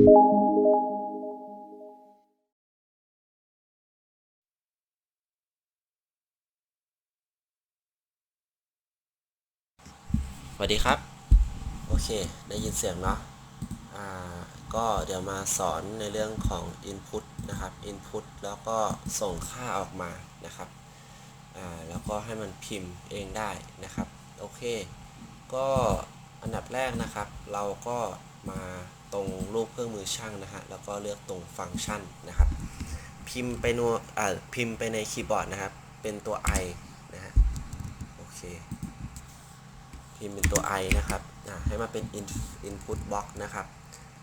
สวัสดีครับ โอเค ได้ยินเสียงเนาะอ่าก็เดี๋ยวมาสอนในเรื่องของ Input นะครับ Input แล้วก็ส่งค่าออกมานะครับอ่าแล้วก็ให้มันพิมพ์เองได้นะครับ โอเค ก็อันดับแรกนะครับ เราก็มา ตรงรูปเครื่องมือช่างนะฮะแล้วก็เลือกตรงฟังก์ชันนะครับ พิมพ์ไปนัวอ่าพิมพ์ไปในคีย์บอร์ดนะครับ เป็นตัว i นะฮะโอเคพิมพ์เป็นตัว i นะครับอ่าให้มาเป็น input box นะครับ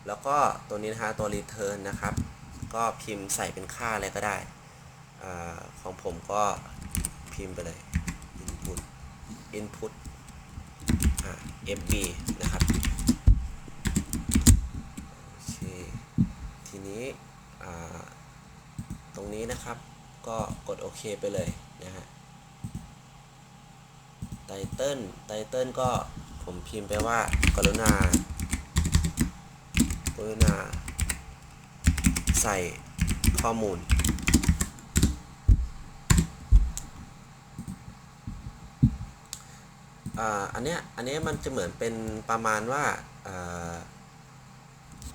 แล้วก็ตัวนี้นะฮะตัว return นะครับ ก็พิมพ์ใส่เป็นค่าอะไรก็ได้อาของผมก็พิมพ์ไปเลย input input อ่า mb นะครับ โอเค ทีนี้อ่า ตรงนี้นะครับ ก็กดโอเคไปเลยนะฮะไตเติ้ลไตเติ้ลก็ผมพิมพ์ไปว่ากรุณา กรุณา ใส่ข้อมูลอ่าอันเนี้ย อันเนี้ยมันจะเหมือนเป็นประมาณว่าอ่า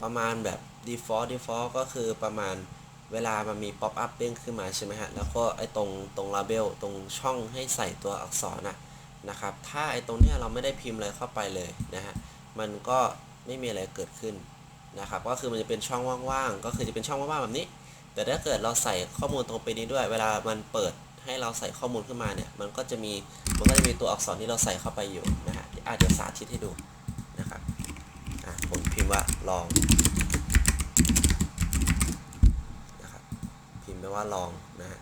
ประมาณแบบ default default ก็คือประมาณเวลามันมี pop up เด้งขึ้นมาใช่ไหมฮะ แล้วก็ไอ้ตรงตรง label ตรงช่องให้ใส่ตัวอักษรน่ะนะครับ ถ้าไอ้ตรงเนี้ยเราไม่ได้พิมพ์อะไรเข้าไปเลยนะฮะ มันก็ไม่มีอะไรเกิดขึ้นนะครับ ก็คือมันจะเป็นช่องว่างๆ ก็คือจะเป็นช่องว่างๆแบบนี้ แต่ถ้าเกิดเราใส่ข้อมูลตรงไปนี้ด้วย เวลามันเปิดให้เราใส่ข้อมูลขึ้นมาเนี่ย มันก็จะมี มันก็จะมีตัวอักษรที่เราใส่เข้าไปอยู่นะฮะอาจจะสาธิตให้ดูนะครับ อะผมพิมพ์ว่าลอง นะครับพิมพ์ไปว่าลองนะฮะ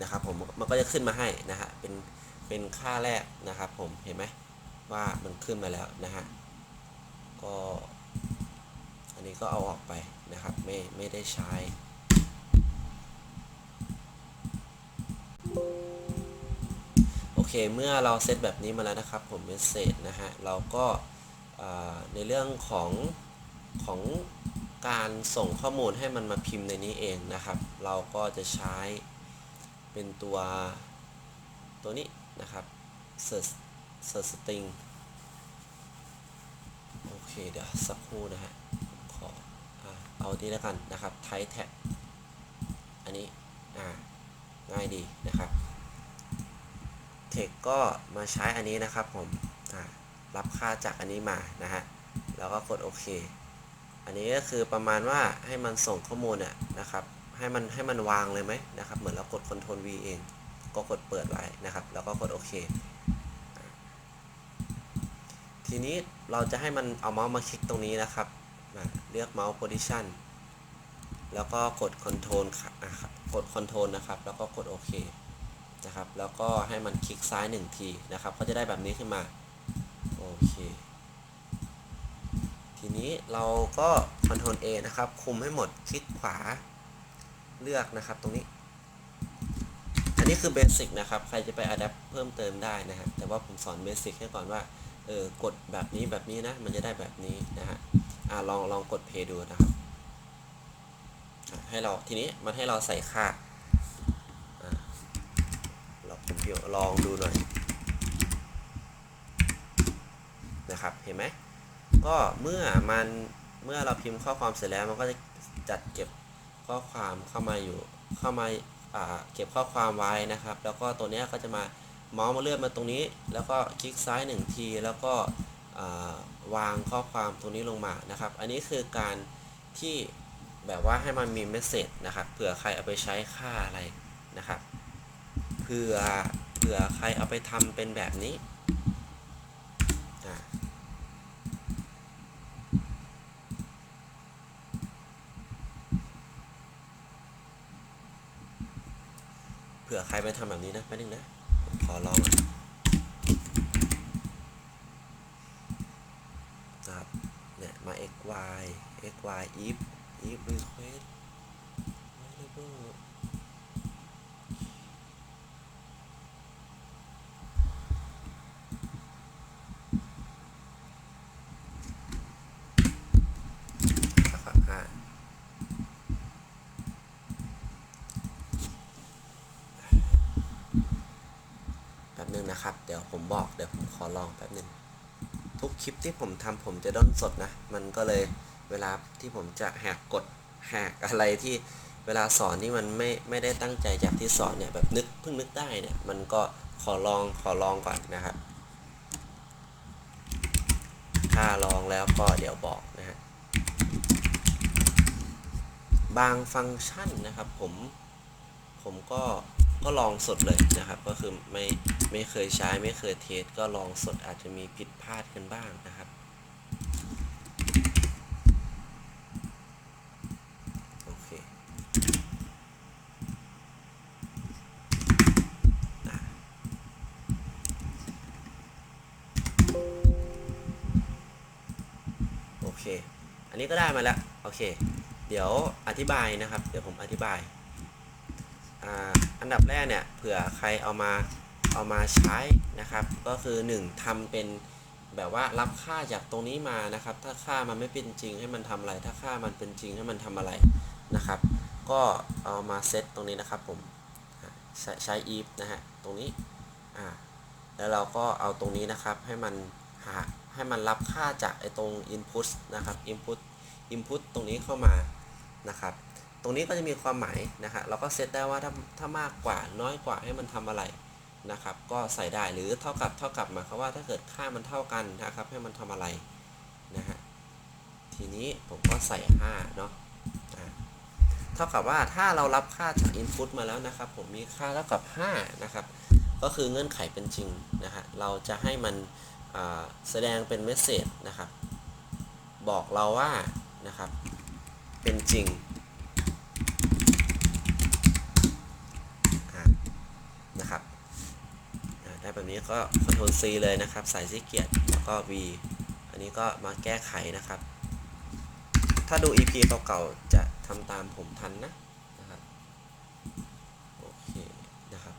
นะครับผมมันก็จะขึ้นมาให้นะฮะเป็นเป็นค่าแรกนะครับผมเห็นไหมว่ามันขึ้นมาแล้วนะฮะก็อันนี้ก็เอาออกไปนะครับไม่ไม่ได้ใช้ เคเมื่อเราเซตแบบนี้มาแล้วนะครับผมเมสเซจนะฮะเราก็ในเรื่องของของการส่งข้อมูลให้มันมาพิมพ์ในนี้เองนะครับ เราก็จะใช้เป็นตัวตัวนี้นะครับ search search string โอเคเดี๋ยวสักครู่นะฮะขอเอาที่แล้วกันนะครับ type tag อันนี้อ่าง่ายดีนะครับ text ก็มาใช้อันนี้นะครับผมรับค่าจากอันนี้มานะฮะแล้วก็กดโอเค อันนี้ก็คือประมาณว่าให้มันส่งข้อมูลเนี่ยนะครับ ให้มันให้มันวางเลยไหมนะครับ เหมือนเรากด Ctrl V เอง ก็กดเปิดไว้นะครับ แล้วก็กดโอเค ทีนี้เราจะให้มันเอาเมาส์มาคลิกตรงนี้นะครับอะเลือกเมาส์ position แล้วก็กด Ctrl ค่ะอะครับกด Ctrl นะครับ แล้วก็กดโอเค นะครับ แล้วก็ให้มันคลิกซ้ายหนึ่งทีนะครับก็จะได้แบบนี้ขึ้นมาโอเคทีนี้เราก็ Ctrl A นะครับ คุมให้หมดคลิกขวาเลือกนะครับตรงนี้ อันนี้คือเบสิกนะครับ ใครจะไปอัดแอปเพิ่มเติมได้นะฮะแต่ว่าผมสอนเบสิกให้ก่อนว่าเออกดแบบนี้แบบนี้นะ มันจะได้แบบนี้นะฮะอ่าลองลองกดเพย์ดูนะครับให้เราทีนี้มันให้เราใส่ค่า เราผมเพียงลองดูหน่อยนะครับเห็นไหมก็เมื่อมันเมื่อเราพิมพ์ข้อความเสร็จแล้วมันก็จะจัดเก็บข้อความเข้ามาอยู่เข้ามาเก็บข้อความไว้นะครับ แล้วก็ตัวนี้ก็จะมาเมาส์มาเลื่อนมาตรงนี้ แล้วก็คลิกซ้ายหนึ่งที แล้วก็วางข้อความตรงนี้ลงมานะครับ อันนี้คือการที่แบบว่าให้มันมีเมสเซจนะครับเผื่อใครเอาไปใช้ค่าอะไรนะครับ ผื่อเผื่อใครเอาไปทำเป็นแบบนี้เผื่อใครไปทำแบบนี้นะไม่นึงนะผมขอลองนะครับเนี่ยมา x y x y if if request variable โห นะครับ เดี๋ยวผมบอกเดี๋ยวผมขอลองแป๊บหนึ่งทุกคลิปที่ผมทำผมจะด้นสดนะ มันก็เลยเวลาที่ผมจะแหกกฎแหกอะไรที่เวลาสอนนี่มันไม่ไม่ได้ตั้งใจจากที่สอนเนี่ยแบบนึกเพิ่งนึกได้เนี่ยมันก็ขอลองขอลองก่อนนะครับ ถ้าลองแล้วก็เดี๋ยวบอกนะฮะบางฟังก์ชันนะครับผมผมก็ ก็ลองสดเลยนะครับ ก็คือไม่ไม่เคยใช้ไม่เคยเทสก็ลองสดอาจจะมีผิดพลาดกันบ้างนะครับโอเคโอเค อันนี้ก็ได้มาแล้ว โอเค เดี๋ยวอธิบายนะครับ เดี๋ยวผมอธิบาย อันดับแรกเนี่ยเผื่อใครเอามาเอามาใช้นะครับ ก็คือ 1ทำเป็นแบบว่ารับค่าจากตรงนี้มานะครับ ถ้าค่ามันไม่เป็นจริงให้มันทำอะไร ถ้าค่ามันเป็นจริงให้มันทำอะไรนะครับ ก็เอามาเซตตรงนี้นะครับผมใช้ใช้ if นะฮะตรงนี้อ่าแล้วเราก็เอาตรงนี้นะครับให้มันหาให้มันรับค่าจากไอ้ตรง input นะครับ input input ตรงนี้เข้ามานะครับ ตรงนี้ก็จะมีความหมายนะฮะเราก็เซตได้ว่าถ้าถ้ามากกว่าน้อยกว่าให้มันทำอะไรนะครับ ก็ใส่ได้หรือเท่ากับเท่ากับหมายความว่าถ้าเกิดค่ามันเท่ากันนะครับ ให้มันทำอะไรนะฮะทีนี้ผมก็ใส่5เนาะเท่ากับว่าถ้าเรารับค่าจาก Input มาแล้วนะครับ ผมมีค่าเท่ากับ5นะครับ ก็คือเงื่อนไขเป็นจริงนะฮะเราจะให้มันแสดงเป็นเมสเซจนะครับ บอกเราว่านะครับเป็นจริง อ่านะครับอ่าได้แบบ นี้ก็ Ctrl C เลยนะครับ ใส่ซีเกียรติแล้วก็ V อันนี้ก็มาแก้ไขนะครับ ถ้าดู EP เก่าๆจะทำตามผมทันนะนะครับโอเคนะครับ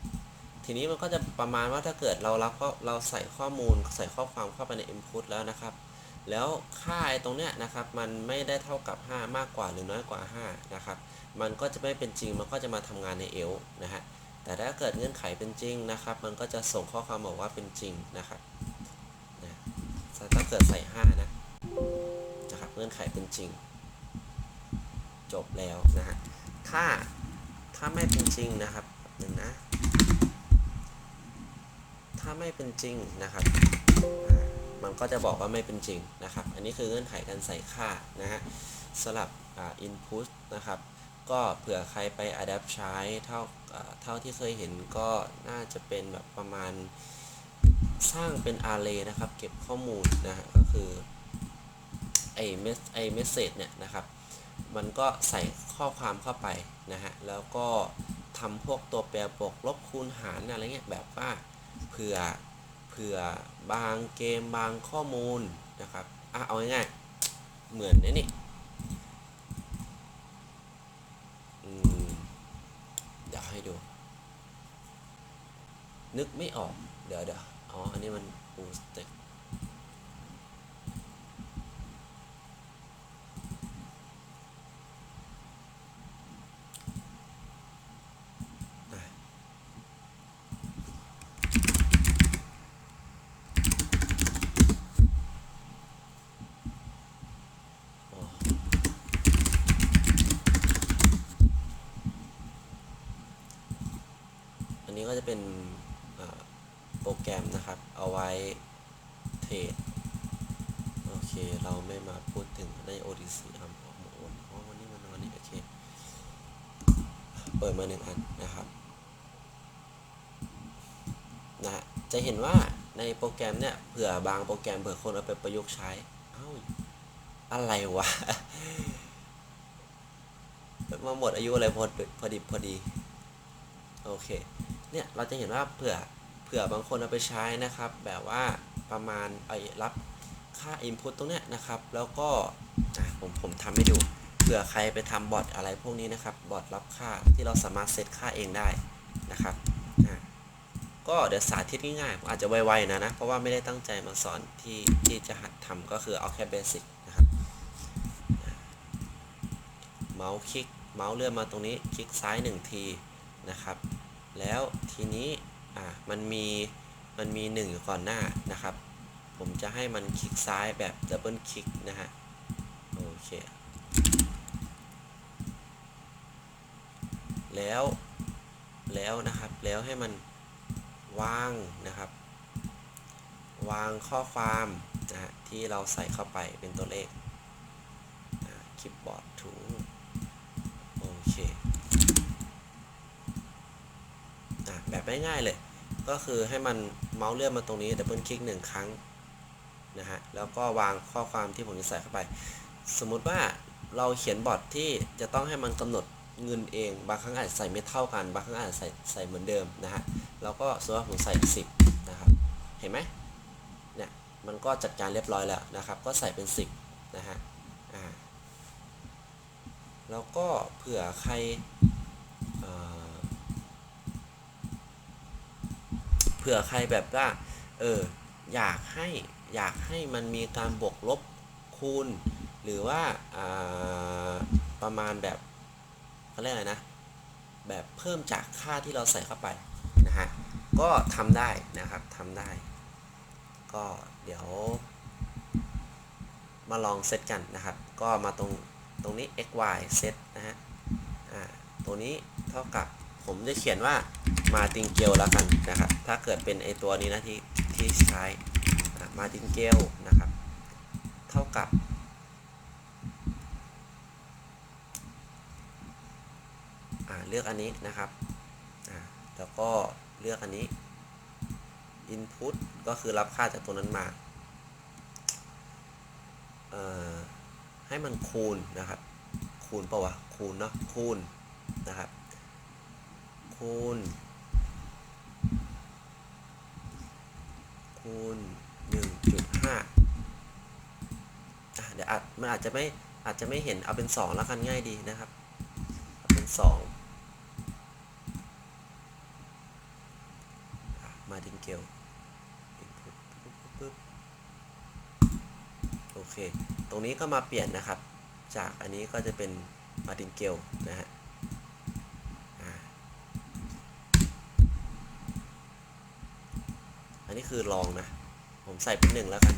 ทีนี้มันก็จะประมาณว่าถ้าเกิดเรารับก็เราใส่ข้อมูลใส่ข้อความเข้าไปใน input แล้วนะครับแล้วค่าไอ้ตรงเนี้ยนะครับมันไม่ได้เท่ากับ 5 มากกว่าหรือน้อยกว่า 5 นะครับ มันก็จะไม่เป็นจริงมันก็จะมาทำงานในเอลนะฮะ แต่ถ้าเกิดเงื่อนไขเป็นจริงนะครับ มันก็จะส่งข้อความบอกว่าเป็นจริงนะครับนะถ้าเกิดใส่ 5 นะนะครับเงื่อนไขเป็นจริง จบแล้วนะฮะถ้าถ้าไม่เป็นจริงนะครับหนึ่งนะ ถ้าไม่เป็นจริงนะครับมันก็จะบอกว่าไม่เป็นจริงนะครับ อันนี้คือเงื่อนไขการใส่ค่านะฮะสลับอ่า input นะครับ ก็เผื่อใครไป adapt ใช้เท่าเท่าที่เคยเห็นก็น่าจะเป็นแบบประมาณสร้างเป็น array นะครับ เก็บข้อมูลนะฮะก็คือไอเมสไอเมสเซจเนี่ยนะครับ มันก็ใส่ข้อความเข้าไปนะฮะ แล้วก็ทำพวกตัวแปรบวกลบคูณหารอะไรเงี้ยแบบว่าเผื่อเผื่อบางเกมบางข้อมูลนะครับอะเอาง่ายๆเหมือนนี่นี่อืมเดี๋ยวให้ดู นึกไม่ออก เดี๋ยวเดี๋ยวอ๋อ อันนี้มันปูสเต็กอ๋ออันนี้ก็จะเป็นอ่าโปรแกรมนะครับ เอาไว้เทรดโอเค เราไม่มาพูดถึงใน ODC อะอ๋ออ๋อวันนี้มันวันนี้โอเค เปิดมาหนึ่งอันนะครับนะฮะจะเห็นว่าในโปรแกรมเนี่ยเผื่อบางโปรแกรมเผื่อคนเอาไปประยุกต์ใช้เอ้าอะไรวะมาหมดอายุอะไรพอดพอดีพอดีโอเคเนี่ยเราจะเห็นว่าเผื่อเผื่อบางคนเอาไปใช้นะครับ แบบว่าประมาณไอ้รับค่า Input ตรงเนี้ยนะครับ แล้วก็ผมผมทำให้ดู ผื่อใครไปทำบอทอะไรพวกนี้นะครับ บอทรับค่าที่เราสามารถเซตค่าเองได้นะครับก็เดี๋ยวสาธิตง่ายๆ อาจจะไวๆนะนะ เพราะว่าไม่ได้ตั้งใจมาสอนที่ที่จะหัดทำก็คือเอาแค่เบสิกนะครับ เมาส์คลิก เมาส์เลื่อนมาตรงนี้ คลิกซ้ายหนึ่งทีนะครับ แล้วทีนี้อะมันมีมันมีหนึ่งอยู่ก่อนหน้านะครับ ผมจะให้มันคลิกซ้ายแบบดับเบิลคลิกนะฮะ โอเค แล้วแล้วนะครับแล้วให้มันวางนะครับ วางข้อความนะที่เราใส่เข้าไปเป็นตัวเลขคลิปบอร์ดถุงโอเคแบบง่ายๆเลย ก็คือให้มันเมาส์เลื่อนมาตรงนี้ดับเบิลคลิกหนึ่งครั้งนะฮะแล้วก็วางข้อความที่ผมจะใส่เข้าไป สมมุติว่าเราเขียนบอร์ดที่จะต้องให้มันกำหนด เงินเอง บางครั้งอาจจะใส่ไม่เท่ากัน บางครั้งอาจจะใส่ใส่เหมือนเดิมนะฮะ แล้วก็สมมติว่าผมใส่ 10 นะครับ เห็นไหมเนี่ย มันก็จัดการเรียบร้อยแล้วนะครับ ก็ใส่เป็น 10 นะฮะ อ่า แล้วก็เผื่อใครเเผื่อใครแบบว่า เออ อยากให้ อยากให้มันมีการบวกลบคูณ หรือว่า ประมาณแบบ เขาเรียกอะไรนะ แบบเพิ่มจากค่าที่เราใส่เข้าไปนะฮะ ก็ทำได้นะครับทำได้ ก็เดี๋ยว มาลองเซตกันนะครับ ก็มาตรงตรงนี้ x y เซตนะฮะ อ่า ตัวนี้เท่ากับผมจะเขียนว่ามาติงเกลแล้วกันนะครับ ถ้าเกิดเป็นไอตัวนี้นะที่ที่ใช้มาติงเกลนะครับ เท่ากับ อ่า เลือกอันนี้นะครับแล้วก็เลือกอันนี้ input ก็คือรับค่าจากตัวนั้นมาให้มันคูณนะครับ คูณเปล่าวะ คูณเนาะ คูณนะครับ คูณ คูณ 1.5อะเดี๋ยวอาจมันอาจจะไม่อาจจะไม่เห็นเอาเป็น 2 แล้วกันง่ายดีนะครับ เอาเป็น 2 ติงเกลโอเค ตรงนี้ก็มาเปลี่ยนนะครับ จากอันนี้ก็จะเป็นมาดิงเกลนะฮะอันนี้คือลองนะ ผมใส่เป็นหนึ่งแล้วกัน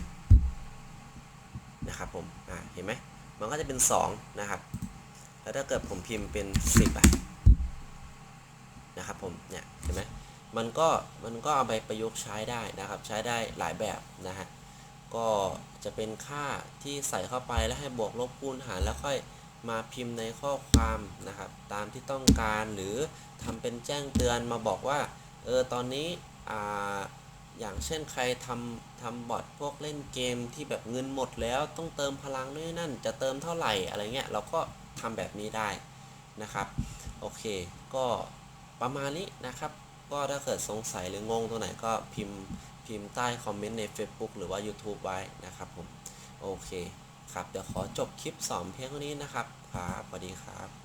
นะครับผมอ่าเห็นไหมมันก็จะเป็น 2 นะครับ แล้วถ้าเกิดผมพิมพ์เป็น 10อะนะครับผมเนี่ยเห็นไหม มันก็มันก็เอาไปประยุกต์ใช้ได้นะครับ ใช้ได้หลายแบบนะฮะก็จะเป็นค่าที่ใส่เข้าไปแล้วให้บวกลบคูณหารแล้วค่อยมาพิมพ์ในข้อความนะครับ ตามที่ต้องการหรือทำเป็นแจ้งเตือนมาบอกว่าเออตอนนี้อ่าอย่างเช่นใครทำทำบอทพวกเล่นเกมที่แบบเงินหมดแล้วต้องเติมพลังนู่นนนั่น จะเติมเท่าไหร่อะไรเงี้ยเราก็ทำแบบนี้ได้นะครับ โอเค ก็ประมาณนี้นะครับ ก็ถ้าเกิดสงสัยหรืองงตรงไหนก็พิมพ์พิมพ์ใต้คอมเมนต์ใน Facebook หรือว่า YouTube ไว้นะครับผม โอเคครับ เดี๋ยวขอจบคลิปสอนเพียงเท่านี้นะครับ ครับสวัสดีครับ